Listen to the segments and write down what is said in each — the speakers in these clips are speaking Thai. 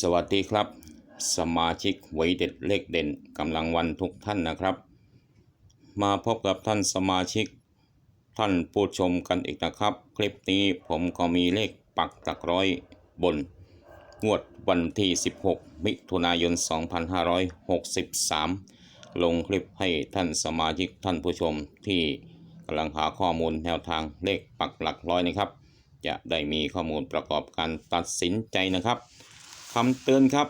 สวัสดีครับ สมาชิกหวยเด็ดเลขเด่นกำลังวันทุกท่านนะครับ มาพบกับท่านสมาชิกท่านผู้ชมกันอีกนะครับ คลิปนี้ผมก็มีเลขปักตะกร้อยบน งวดวันที่ 16 มิถุนายน 2563 ลงคลิปให้ท่านสมาชิกท่านผู้ชมที่กำลังหาข้อมูลแนวทางเลขปักหลักร้อยนะครับ จะได้มีข้อมูลประกอบการตัดสินใจนะครับ คำเตือนครับ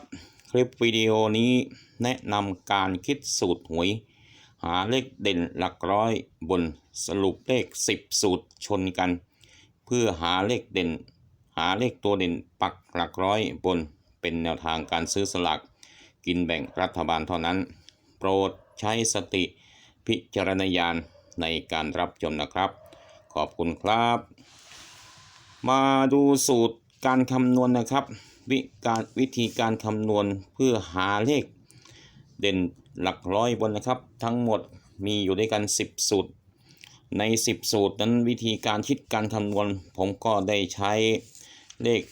คลิปวิดีโอนี้แนะนำการคิดสูตรหวย หาเลขเด่นหลักร้อยบนสรุปเลข 10 สูตรชนกัน เพื่อหาเลขเด่น หาเลขตัวเด่นปักหลักร้อยบนเป็นแนวทางการซื้อสลากกินแบ่งรัฐบาลเท่านั้น โปรดใช้สติพิจารณญาณในการรับชมนะครับ ขอบคุณครับ มาดูสูตรการคำนวณนะครับ วิการวิธีการคำนวณเพื่อหาเลขเด่นหลักร้อยบนนะครับ ทั้งหมดมีอยู่ด้วยกัน 10 สูตร ใน 10 สูตรนั้นวิธีการคิดการคำนวณ ผมก็ได้ใช้เลข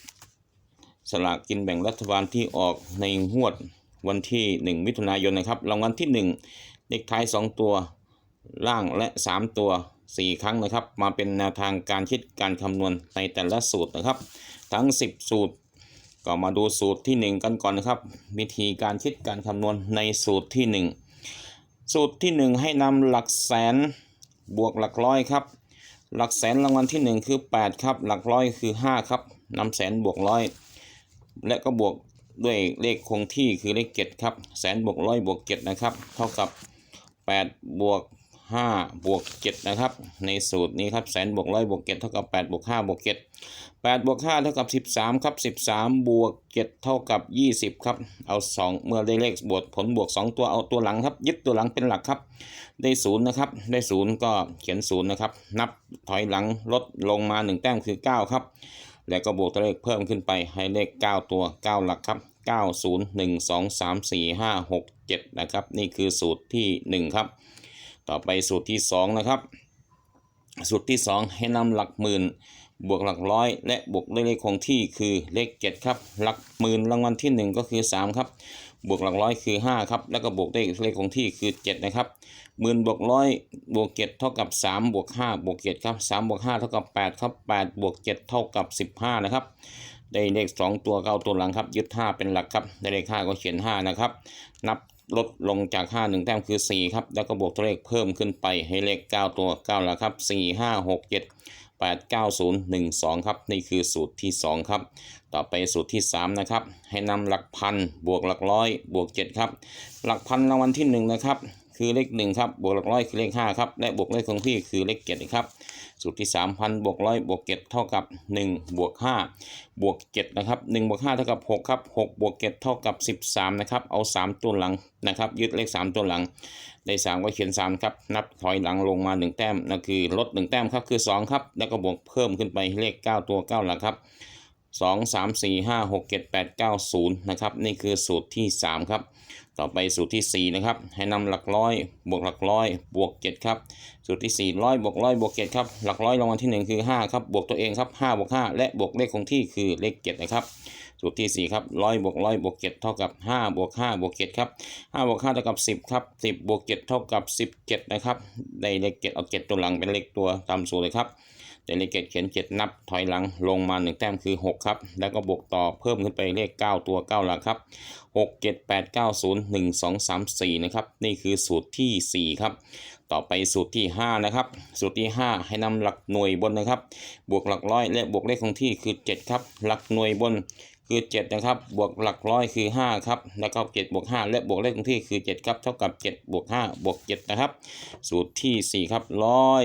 สลากกินแบ่งรัฐบาลที่ออกในงวดวันที่ 1 มิถุนายนนะครับรางวัลที่ 1 เลขท้าย 2 ตัวล่างและ 3 ตัว 4 ครั้งนะครับ มาเป็นแนวทางการคิดการคำนวณในแต่ละสูตรนะครับ ทั้ง 10 สูตร ก็มาดูสูตรที่ 1 กันก่อนนะครับ วิธีการคิดการคำนวณในสูตรที่ 1 สูตรที่ 1 ให้นำหลักแสนบวกหลักร้อยครับ หลักแสนรางวัลที่ 1 คือ 8 ครับ หลักร้อยคือ 5 ครับนำแสนบวกร้อย และก็บวกด้วยเลขคงที่คือเลขเจ็ดครับ แสนบวกร้อยบวกเจ็ดนะครับ เท่ากับแปดบวก ห้าบวกเจ็ดนะครับ ในสูตรนี้ครับแสนบวกร้อยบวกเจ็ดเท่ากับแปดบวกห้าบวกเจ็ดแปดบวกห้าเท่ากับสิบสามครับสิบสามบวกเจ็ดเท่ากับยี่สิบครับ เอาสองเมื่อได้เลขบวกผลบวกสองตัวเอาตัวหลังครับ ยึดตัวหลังเป็นหลักครับ ได้ศูนย์นะครับ ได้ศูนย์ก็เขียนศูนย์นะครับ นับถอยหลังลดลงมาหนึ่งแต้มคือเก้าครับ แล้วก็บวกตัวเลขเพิ่มขึ้นไปให้เลข 9 ตัว 9 หลักครับ 9 0 1 2 3 4 5 6 7 นะครับ นี่คือสูตรที่ 1 ครับ ต่อไปสูตรที่ 2 นะครับ สูตรที่ 2 ให้นำหลักหมื่น บวกหลักร้อย และบวกด้วยเลขคงที่คือเลข7ครับ หลักหมื่นรางวัลที่ 1 ก็คือ 3 ครับ บวกหลักร้อยคือ 5 ครับ แล้วก็บวกด้วยเลขคงที่คือ 7 นะครับหมื่นบวกร้อยบวกเจ็ดเท่ากับสามบวกห้าบวกเจ็ดครับสามบวกห้าเท่ากับแปดครับแปดบวกเจ็ดเท่ากับสิบห้านะครับได้เลขสองตัวเก้าตัวหลังครับ ยึดห้าเป็นหลักครับได้เลขห้าก็เขียนห้านะครับ นับ ลดลงจากห้าหนึ่งแต้มคือสี่ครับ แล้วก็บวกตัวเลขเพิ่มขึ้นไปให้เลขเก้าตัวเก้าหลักครับสี่ห้าหกเจ็ดแปดเก้าศูนย์หนึ่งสองครับ นี่คือสูตรที่สองครับ ต่อไปสูตรที่สามนะครับ ให้นำหลักพันบวกหลักร้อยบวกเจ็ดครับ หลักพันรางวัลที่หนึ่งนะครับ คือเลขหนึ่งครับ บวกหลักร้อยคือเลขห้าครับ และบวกเลขคงที่คือเลขเจ็ดครับ สูตรที่สามพันบวกร้อยบวกเจ็ดเท่ากับหนึ่งบวกห้าบวกเจ็ดนะครับหนึ่งบวกห้าเท่ากับหกครับหกบวกเจ็ดเท่ากับสิบสามนะครับเอาสามตัวหลังนะครับยึดเลขสามตัวหลัง ได้สามก็เขียนสามครับนับถอยหลังลงมาหนึ่งแต้มนั่นคือลดหนึ่งแต้มครับคือสองครับ แล้วก็บวกเพิ่มขึ้นไปเลขเก้าตัวเก้าหลักครับ สองสามสี่ห้าหกเจ็ดแปดเก้าศูนย์นะครับนี่คือสูตรที่สามครับต่อไปสูตรที่4นะครับให้นำหลักร้อยบวกหลักร้อยบวก7ครับสูตรที่4ร้อยบวกร้อยบวก7ครับหลักร้อยรางวัลที่1คือ5ครับบวกตัวเองครับ5บวก5และบวกเลขคงที่คือเลข7นะครับสูตรที่4ครับร้อยบวกร้อยบวก7เท่ากับ5บวก5บวก7ครับ5บวก5เท่ากับ10ครับ10บวก7เท่ากับ17นะครับได้เลข7เอา7ตัวหลังเป็นเลขตัวตามสูตรเลยครับ แต่เลขเจ็ดเขียนเจ็ดนับถอยหลังลงมาหนึ่งแต้มคือ 6 ครับ แล้วก็บวกต่อเพิ่มขึ้นไปเลข 9 ตัว 9 หลักครับ 6 7 8 9 0 1 2 3 4 นะครับ นี่คือสูตรที่ 4 ครับ ต่อไปสูตรที่ 5 นะครับ สูตรที่ 5 ให้นำหลักหน่วยบนนะครับ บวกหลักร้อยและบวกเลขคงที่คือ 7 ครับ หลักหน่วยบนคือ 7 นะครับ บวกหลักร้อยคือ 5 ครับ แล้วก็7บวก 5 และบวกเลขคงที่คือ 7 ครับ เท่ากับ 7 บวก 5 บวก 7 นะครับ สูตรที่ 4 ครับร้อย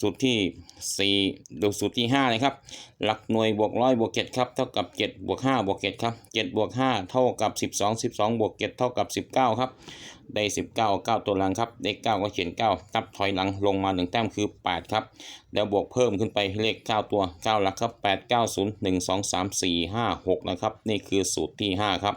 สูตรที่ 4 ดูสูตรที่5นะครับ หลักหน่วยบวกร้อยบวก7ครับเท่ากับ 7 บวก5บวก7ครับ7บวก5เท่ากับ 12 12บวก7เท่ากับ 19 ครับ ได้ 19 9 ตัวหลังครับเลข9ก็เขียน9นับถอยหลังลงมา 1 แต้มคือ 8 ครับ แล้วบวกเพิ่มขึ้นไปเลข 9 ตัว 9 หลักครับ 8 9 0 1 2 3 4 5 6 นะครับ นี่คือสูตรที่ 5 ครับ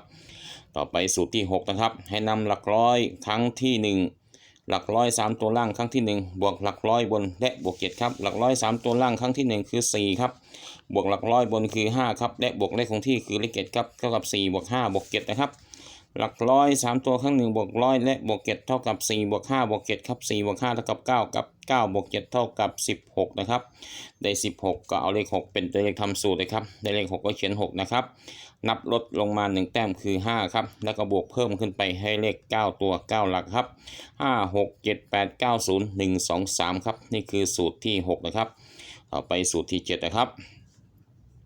ต่อไปสูตรที่ 6 นะครับ ให้นำหลักร้อยครั้งที่ 1 หลักร้อยสามตัวล่างครั้งที่หนึ่งบวกหลักร้อยบนและบวกเจ็ดครับหลักร้อยสามตัวล่างครั้งที่หนึ่งคือสี่ครับบวกหลักร้อยบนคือห้าครับและบวกเลขคงที่คือเลขเจ็ดครับเท่ากับสี่บวกห้าบวกเจ็ดนะครับหลักร้อยสามตัวครั้งหนึ่งบวกร้อยและบวกเจ็ดเท่ากับสี่บวกห้าบวกเจ็ดครับสี่บวกห้าเท่ากับเก้ากับ เก้าบวกเจ็ดเท่ากับสิบหกนะครับ ได้สิบหกก็เอาเลขหกเป็นตัวเลขทำสูตรเลยครับ ได้เลขหกก็เขียนหกนะครับ นับลดลงมาหนึ่งแต้มคือห้าครับ แล้วก็บวกเพิ่มขึ้นไปให้เลขเก้าตัวเก้าหลักครับห้าหกเจ็ดแปดเก้าศูนย์หนึ่งสองสามครับ นี่คือสูตรที่หกนะครับ ต่อไปสูตรที่เจ็ดนะครับ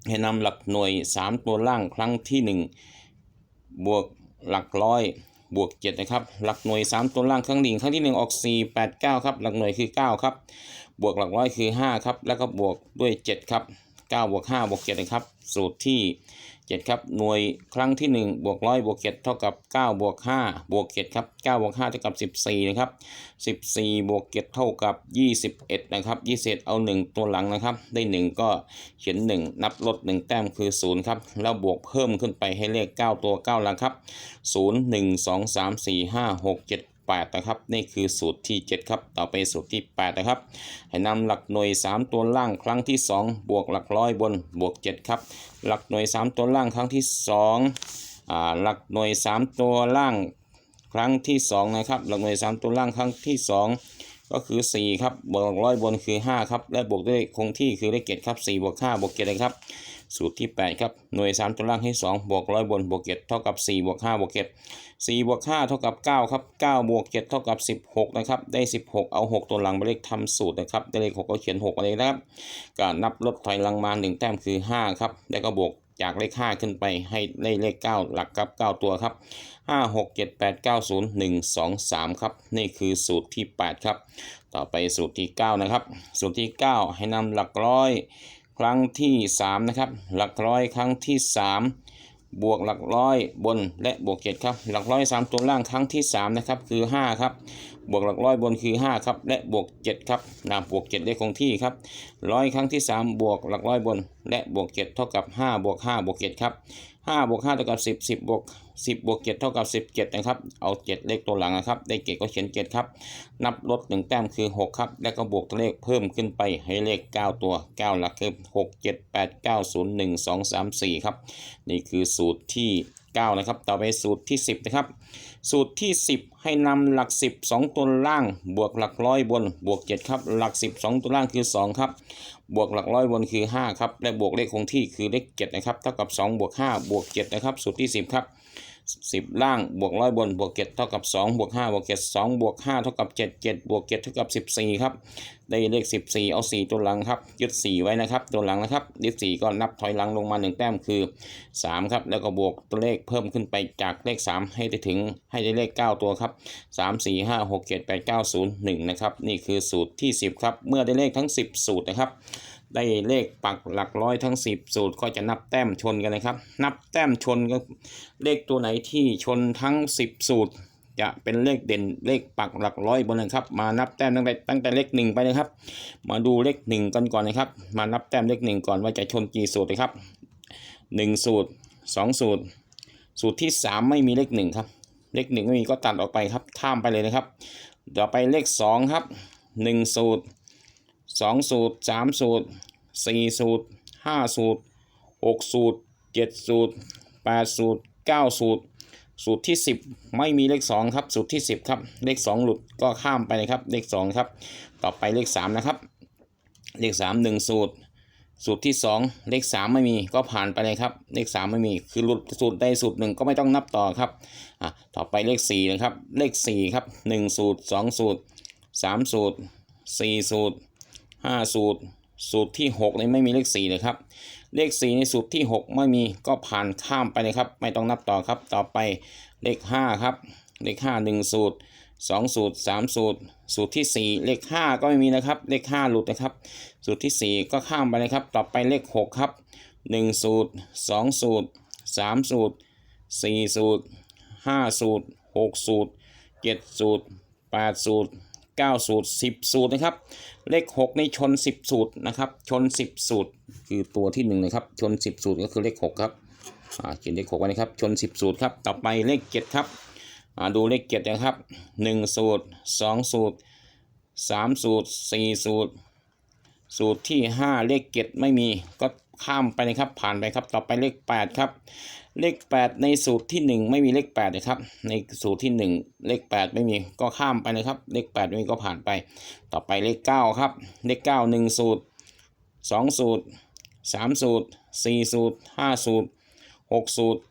ให้นำหลักหน่วยสามตัวล่างครั้งที่หนึ่งบวกหลักร้อย บวกเจ็ดนะครับ หลักหน่วย 3 ตัวล่างครั้งหนึ่งครั้งที่ 1 ออก 4 8 9 ครับ หลักหน่วยคือ 9 ครับ บวกหลักร้อยคือ 5 ครับ แล้วก็บวกด้วย 7 ครับ 9 บวก 5 บวก7นะครับ สูตรที่ 7 ครับ หน่วยครั้งที่ 1 บวกร้อยบวก7เท่ากับ 9 บวก 5 บวก7ครับ 9 บวก 5 เท่ากับ 14 นะครับ 14 บวก7เท่ากับ 21 นะครับ 21 เอา 1 ตัวหลังนะครับ ได้ 1 ก็เขียน 1 นับลด 1 แต้มคือ 0 ครับ แล้วบวกเพิ่มขึ้นไปให้เลข 9 ตัว 9 หลังครับ 0 1 2 3 4 5 6 7 8นะครับ นี่คือสูตรที่ 7 ครับ ต่อไปสูตรที่ 8 นะครับ ให้นำหลักหน่วย 3 ตัวล่างครั้งที่ 2 บวกหลักร้อยบนบวก 7 ครับ หลักหน่วย 3 ตัวล่างครั้งที่2อ่าหลักหน่วย 3 ตัวล่างครั้งที่ 2 นะครับ หลักหน่วย 3 ตัวล่างครั้งที่ 2 ก็คือ 4 ครับ บวกหลักร้อยบนคือ 5 ครับ และบวกด้วยคงที่คือเลข7ครับ4บวก5บวก7เลยครับ สูตรที่ 8 ครับ หน่วย 3 ตัวล่างให้ 2 บวกร้อยบนบวก7เท่ากับ 4 บวก 5 บวก7 4บวก 5 เท่ากับ 9 ครับ 9 บวก 7 เท่ากับ 16 นะครับ ได้ 16 เอา 6 ตัวหลังมาเลขทำสูตรนะครับ ได้เลข 6 ก็เขียน6อะไรนะครับก็นับลดถอยหลังมา 1 แต้มคือ 5 ครับ แล้วก็บวกจากเลข 5 ขึ้นไปให้ได้เลข 9 หลักครับ 9 ตัวครับ 5 6 7 8 9 0 1 2 3 ครับ นี่คือสูตรที่ 8 ครับ ต่อไปสูตรที่ 9 นะครับ สูตรที่ 9 ให้นำหลักร้อย ครั้งที่ 3 นะครับ หลักร้อยครั้งที่ 3 บวกหลักร้อยบนและบวกเจ็ดครับ หลักร้อย3ตัวล่างครั้งที่ 3 นะครับ คือ 5 ครับ บวกหลักร้อยบนคือ 5 ครับ และบวก 7 ครับนะบวก 7 ได้คงที่ครับร้อยครั้งที่ 3 บวกหลักร้อยบน และบวก 7 เท่ากับ 5 บวก 5 บวก 7 ครับ 5 บวก 5 เท่ากับ 10 10 บวก 10 บวก 7 เท่ากับ 17 นะครับ เอา 7 เลขตัวหลังนะครับ ได้เกตก็เขียน 7 ครับ นับลด 1 แต้มคือ 6 ครับ แล้วก็บวกตัวเลขเพิ่มขึ้นไปให้เลข 9 ตัว 9 หลักคือ 6 7 8 9 0 1 2 3 4 ครับ นี่คือสูตรที่ 9 นะครับ ต่อไปสูตรที่ 10 นะครับ สูตรที่ 10 ให้นำหลัก 10 2 ตัวล่าง บวกหลักร้อยบน บวก 7 ครับ หลัก 10 2 ตัวล่างคือ 2 ครับ บวกหลักร้อยบนคือ 5 ครับ และบวกเลขคงที่คือเลข 7 นะครับ เท่ากับ 2 บวก 5 บวก 7 นะครับ สูตรที่ 10 ครับ 10 ล่างบวกร้อยบนบวก7เท่ากับ 2 บวก5บวก7 2บวก5เท่ากับ 7 7 บวก7เท่ากับ 14 ครับ ได้เลข 14 เอา 4 ตัวหลังครับยึด 4 ไว้นะครับ ตัวหลังนะครับยึด4ก็นับถอยหลังลงมา 1 แต้มคือ 3 ครับ แล้วก็บวกตัวเลขเพิ่มขึ้นไปจากเลข 3 ให้ได้ถึงให้ได้เลข 9 ตัวครับ 3 4 5 6 7 8 9 0 1 นะครับ นี่คือสูตรที่ 10 ครับ เมื่อได้เลขทั้ง 10 สูตรนะครับ ได้เลขปักหลักร้อยทั้ง 10 สูตรก็จะนับแต้มชนกันนะครับ นับแต้มชนก็เลขตัวไหนที่ชนทั้ง 10 สูตร จะเป็นเลขเด่นเลขปักหลักร้อยบนนะครับ มานับแต้มตั้งแต่ตั้งแต่เลขหนึ่งไปนะครับ มาดูเลขหนึ่งกันก่อนนะครับ มานับแต้มเลขหนึ่งก่อนว่าจะชนกี่สูตรนะครับหนึ่งสูตรสองสูตร สูตรที่สามไม่มีเลขหนึ่งครับ เลขหนึ่งไม่มีก็ตัดออกไปครับข้ามไปเลยนะครับต่อไปเลขสองครับหนึ่งสูตร สองสูตรสามสูตรสี่สูตรห้าสูตรหกสูตรเจ็ดสูตรแปดสูตรเก้าสูตร สูตรที่10ไม่มีเลข2ครับ สูตรที่10ครับ เลข2หลุดก็ข้ามไปนะครับ เลข2ครับ ต่อไปเลข3นะครับ เลข3 1สูตร สูตรที่2เลข3ไม่มีก็ผ่านไปเลยครับ เลข3ไม่มี คือหลุดสูตรใดสูตรหนึ่งก็ไม่ต้องนับต่อครับอะต่อไปเลข4นะครับ เลข4ครับ1สูตร2สูตร3สูตร4สูตร 5สูตร สูตรที่6นี่ไม่มีเลข4เลยครับ เลข4ในสูตรที่6ไม่มีก็ผ่านข้ามไปเลยครับ ไม่ต้องนับต่อครับ ต่อไปเลข5ครับ เลข5 1สูตร2สูตร3สูตร สูตรที่4เลข5ก็ไม่มีนะครับ เลข5หลุดนะครับ สูตรที่4ก็ข้ามไปเลยครับ ต่อไปเลข6ครับ1สูตร2สูตร3สูตร4สูตร5สูตร6สูตร7สูตร8สูตร 9 สูตร 10 สูตรนะครับ เลข 6 ในชน 10 สูตรนะครับ ชน 10 สูตร คือตัวที่1นะครับ ชน 10 สูตรก็คือเลข 6 ครับอ่าเขียนเลข6ไว้นะครับ ชน 10 สูตรครับ ต่อไปเลข 7 ครับอ่าดูเลขเจ็ดนะครับหนึ่งสูตรสองสูตรสามสูตรสี่สูตร สูตรที่ห้าเลขเจ็ดไม่มีก็ ข้ามไปนะครับ ผ่านไปครับ ต่อไปเลขแปดครับ เลขแปดในสูตรที่หนึ่งไม่มีเลขแปดนะครับ ในสูตรที่หนึ่งเลขแปดไม่มีก็ข้ามไปนะครับ เลขแปดไม่มีก็ผ่านไป ต่อไปเลขเก้าครับ เลขเก้าหนึ่งสูตรสองสูตรสามสูตรสี่สูตรห้าสูตรหกสูตร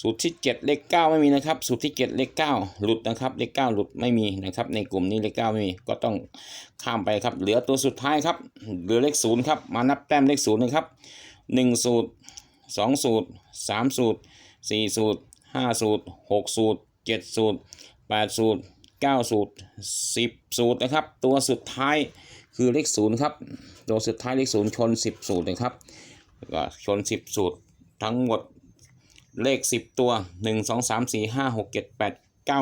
สูตรที่ 7 เลข 9 ไม่มีนะครับ สูตรที่ 7 เลข 9 หลุดนะครับ เลข 9 หลุดไม่มีนะครับ ในกลุ่มนี้เลข 9 ไม่มี ก็ต้องข้ามไปครับ เหลือตัวสุดท้ายครับ เหลือเลข0ครับ มานับแต้มเลข0นะครับ 1 สูตร 2 สูตร 3 สูตร 4 สูตร 5 สูตร 6 สูตร 7 สูตร 8 สูตร 9 สูตร 10 สูตรนะครับ ตัวสุดท้ายคือเลข0ครับ ตัวสุดท้ายเลข0ชน 10 สูตรนะครับ ก็ชน 10 สูตรทั้งหมด เลข 10 ตัว 1 2 3 4 5 6 7 8 9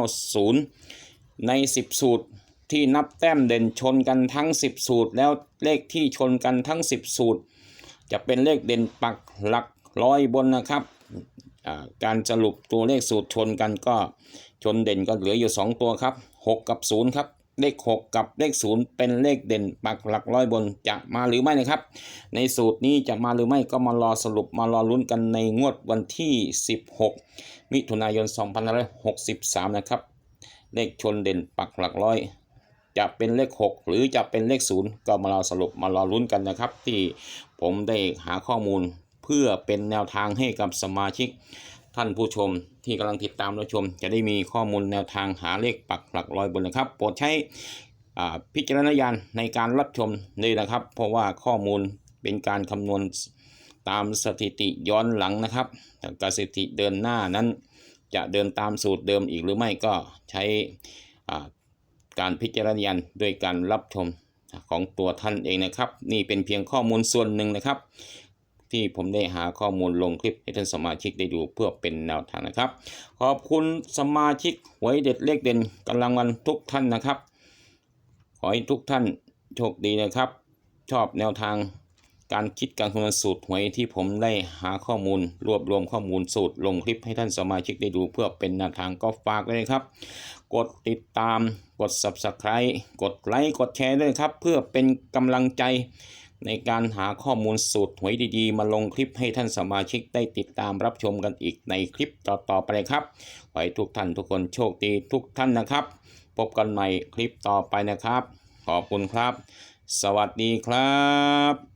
0 ใน 10 สูตรที่นับแต้มเด่นชนกันทั้ง 10 สูตร แล้วเลขที่ชนกันทั้ง 10 สูตร จะเป็นเลขเด่นปักหลักร้อยบนนะครับการสรุปตัวเลขสูตรชนกันก็ชนเด่นก็เหลืออยู่ 2 ตัวครับ 6 กับ 0 ครับ เลข 6 กับเลข 0 เป็นเลขเด่นปักหลักร้อยบนจะมาหรือไม่นะครับ ในสูตรนี้จะมาหรือไม่ก็มารอสรุปมารอลุ้นกันในงวดวันที่ 16 มิถุนายน 2563 นะครับ เลขชนเด่นปักหลักร้อย จะเป็นเลข 6 หรือจะเป็นเลข 0 ก็มารอสรุปมารอลุ้นกันนะครับ ที่ผมได้หาข้อมูลเพื่อเป็นแนวทางให้กับสมาชิกท่านผู้ชม ที่กำลังติดตามรับชม จะได้มีข้อมูลแนวทางหาเลขปักหลักร้อยบนนะครับ โปรดใช้พิจารณญาณในการรับชมนี่นะครับ เพราะว่าข้อมูลเป็นการคำนวณตามสถิติย้อนหลังนะครับแต่กสถิติเดินหน้านั้น จะเดินตามสูตรเดิมอีกหรือไม่ก็ใช้การพิจารณญาณด้วยการรับชมของตัวท่านเองนะครับ นี่เป็นเพียงข้อมูลส่วนหนึ่งนะครับ ที่ผมได้หาข้อมูลลงคลิปให้ท่านสมาชิกได้ดูเพื่อเป็นแนวทางนะครับ ขอบคุณสมาชิกหวยเด็ดเลขเด่นกำลังวันทุกท่านนะครับ ขอให้ทุกท่านโชคดีนะครับ ชอบแนวทางการคิดการคำนวณสูตรหวยที่ผมได้หาข้อมูล รวบรวมข้อมูลสูตรลงคลิปให้ท่านสมาชิกได้ดูเพื่อเป็นแนวทางก็ฝากเลยนะครับ กดติดตาม กด subscribe กดไลค์กดแชร์ด้วยครับ เพื่อเป็นกำลังใจ ในการหาข้อมูลสูตรหวยดีๆ มาลงคลิปให้ท่านสมาชิกได้ติดตามรับชมกันอีกในคลิปต่อๆไปครับขอให้ทุกท่านทุกคนโชคดีทุกท่านนะครับ พบกันใหม่คลิปต่อไปนะครับ ขอบคุณครับ สวัสดีครับ